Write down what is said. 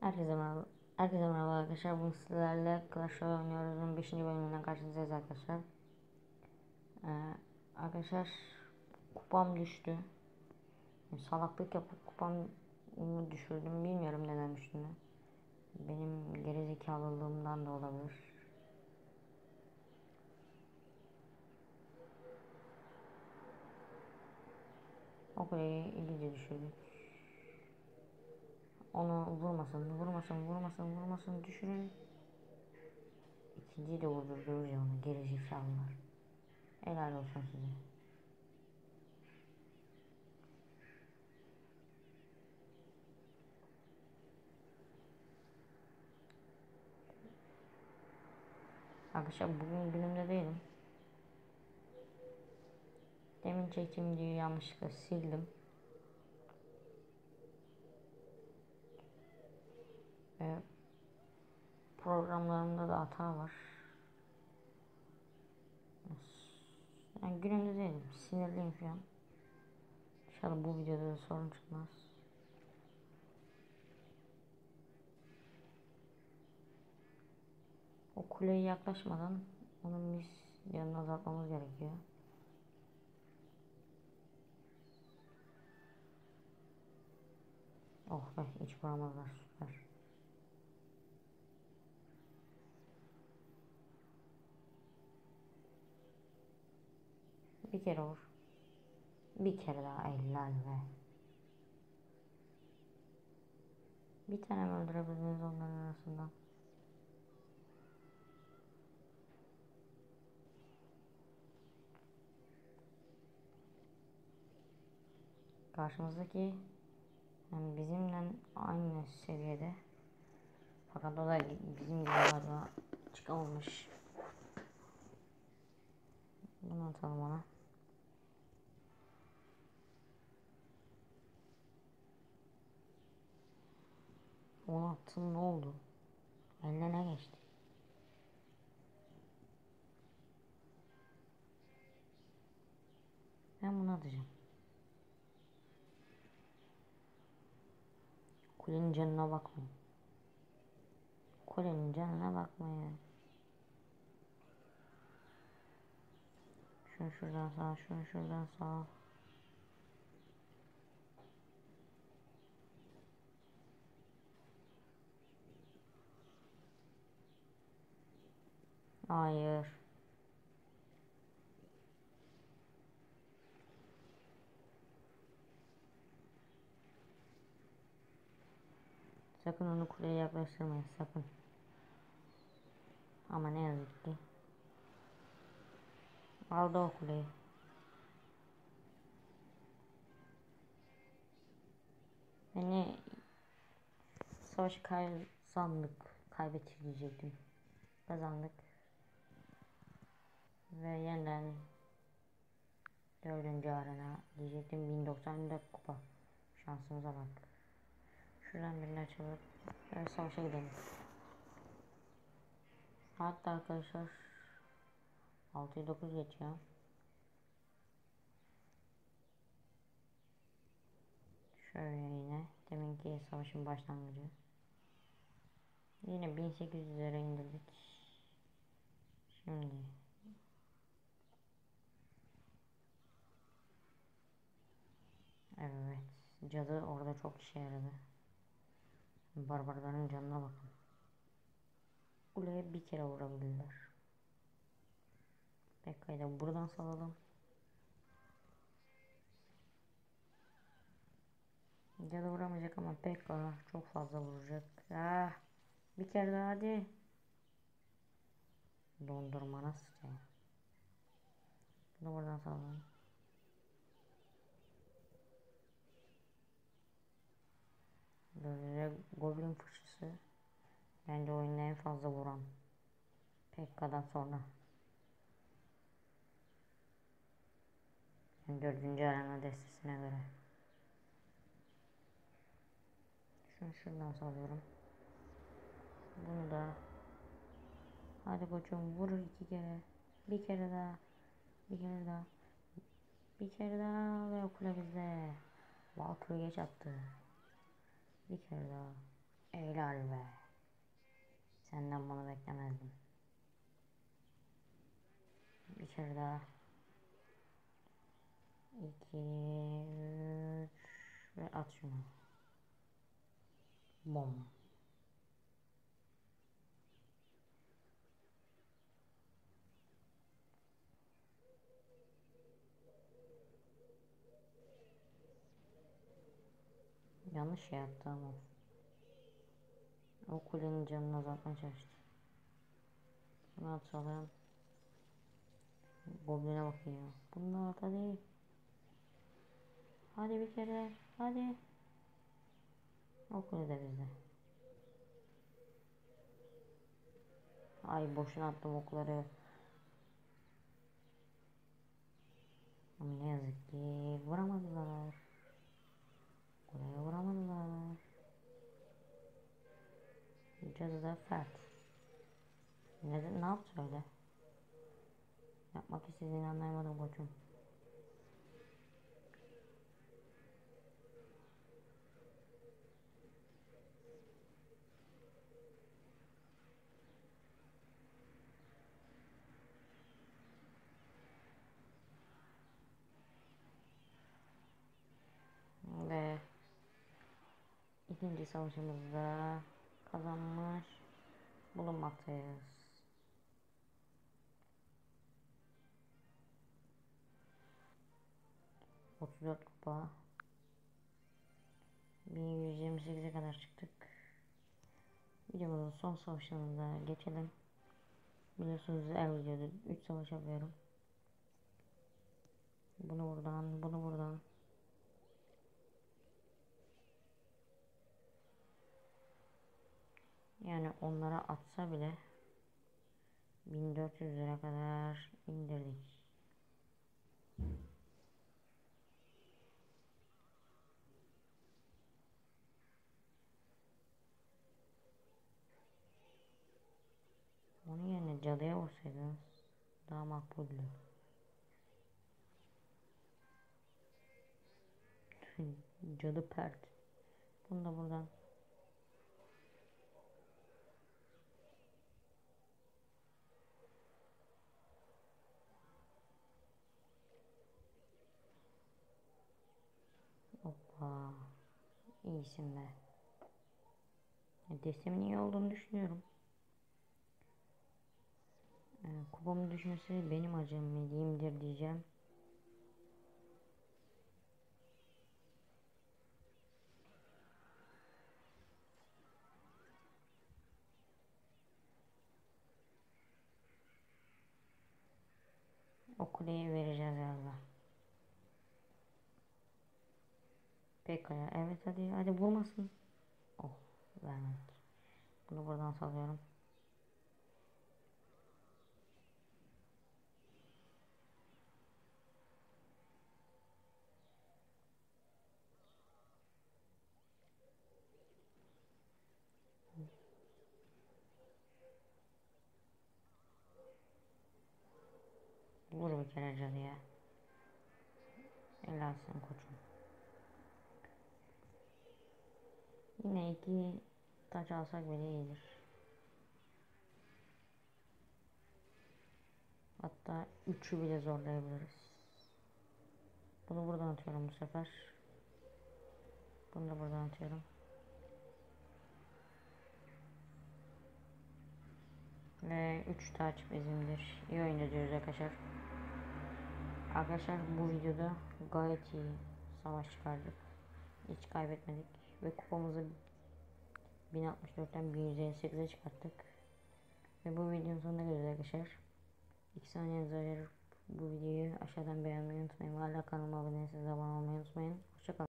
Herkese merhaba. Herkese merhaba arkadaşlar. Bugün sizlerle Clash Royale oynuyoruz. 5. bölümünden karşınızdayız arkadaşlar. Ee, arkadaşlar kupam düştü. Salaklık yapıp kupamı düşürdüm. Bilmiyorum neden düştüğünü. Benim gerizekalılığımdan da olabilir. O kuleyi iyice düşürdük. Onu vurmasın, vurmasın, vurmasın, vurmasın düşürün. İkinciyi de vurdurdurur ya onu gerizekalılar. Helal olsun size. Arkadaşlar bugün günümde değilim. Demin çektiğim videoyu yanlışlıkla sildim. Ve programlarımda da hata var. Yani günümde değilim. Sinirliyim şu an. İnşallah bu videoda da sorun çıkmaz. O kuleye yaklaşmadan onun biz yanına azaltmamız gerekiyor. Oh be hiç vuramazlar süper. Bir kere vur. Bir kere daha helal be. Bir tane mi öldürebildiniz onların arasından? Karşımızdaki yani bizimle aynı seviyede fakat o da bizim gibi galiba çıkamamış. Bunu atalım ona. Onu attın ne oldu? Eline ne geçti? Ben bunu atacağım. Kulenin canına bakmayın. Kulenin canına bakmayın. Şunu şuradan sağ, şunu şuradan sağ. Hayır. Sakın onu kuleye yaklaştırmayın sakın. Ama ne yazık ki. Aldı o kuleyi. Beni savaşı kazandık. Kaybettik. Kazandık. Ve yeniden dördüncü arena diyecektim 1094 kupa. Şansımıza bak. Şuradan birini açalım. Ve savaşa gidelim. Hatta arkadaşlar 6'yı 9 geçiyor. Şöyle yine deminki savaşın başlangıcı. Yine 1800'lere indirdik. Şimdi Evet. Cadı orada çok işe yaradı. Barbarların canına bakın. Kuleye bir kere vurabildiler. Pekka'yı da buradan salalım. Cadı vuramayacak ama Pekka çok fazla vuracak. Ah, bir kere daha hadi. Dondurmana sıçayım. Bunu buradan salalım. Böyle Goblin fıçısı bence oyunda en fazla vuran Pekka'dan sonra. Yani dördüncü arena destesine göre. Şunu şuradan salıyorum. Bunu da Hadi koçum vur iki kere. Bir kere daha. Bir kere daha. Bir kere daha ve okula bizde. Valkyrie geç attı. Bir kere daha. Helal be. Senden bunu beklemezdim. Bir kere daha. İki, üç ve at şunu. Bom. Yanlış şey yaptı ama. O kulenin canını azaltmaya çalıştı. Bunu atalım. Goblin'e ya. Bunu at hadi. Hadi bir kere. Hadi. O kule de bizde. Ay boşuna attım okları. Ama ne yazık ki vuramadılar. Vuramadılar. Cadı da fert. Neden, ne yaptı öyle? Yapmak istediğini anlayamadım koçum. Ve ikinci savaşımızda kazanmış bulunmaktayız. Otuz dört kupa. 1128'e kadar çıktık. Videomuzun son savaşına da geçelim. Biliyorsunuz her videoda 3 savaş yapıyorum. Bunu buradan, bunu buradan. Yani onlara atsa bile 1400 lira kadar indirdik. Onun yerine cadıya vursaydınız daha makbuldü. Cadı pert. Bunu da buradan Hoppa. İyisin be. Destemin iyi olduğunu düşünüyorum. Ee, kupamın düşmesi benim acemiliğimdir diyeceğim. O kuleyi vereceğiz galiba. Pekala. Evet hadi hadi vurmasın. Oh vermedik. Bunu buradan salıyorum. Vur bir kere cadıya. Helalsin koçum. Yine iki taç alsak bile iyidir. Hatta üçü bile zorlayabiliriz. Bunu buradan atıyorum bu sefer. Bunu da buradan atıyorum. Ve 3 taç bizimdir. İyi oyun ediyoruz arkadaşlar. Arkadaşlar bu videoda gayet iyi savaş çıkardık. Hiç kaybetmedik. Ve kupamızı 1064'ten 1158'e çıkarttık. Ve bu videonun sonuna geliyoruz arkadaşlar. 2 saniyenizi ayırıp bu videoyu aşağıdan beğenmeyi unutmayın. Hala kanalıma abone değilseniz abone olmayı unutmayın. Hoşçakalın.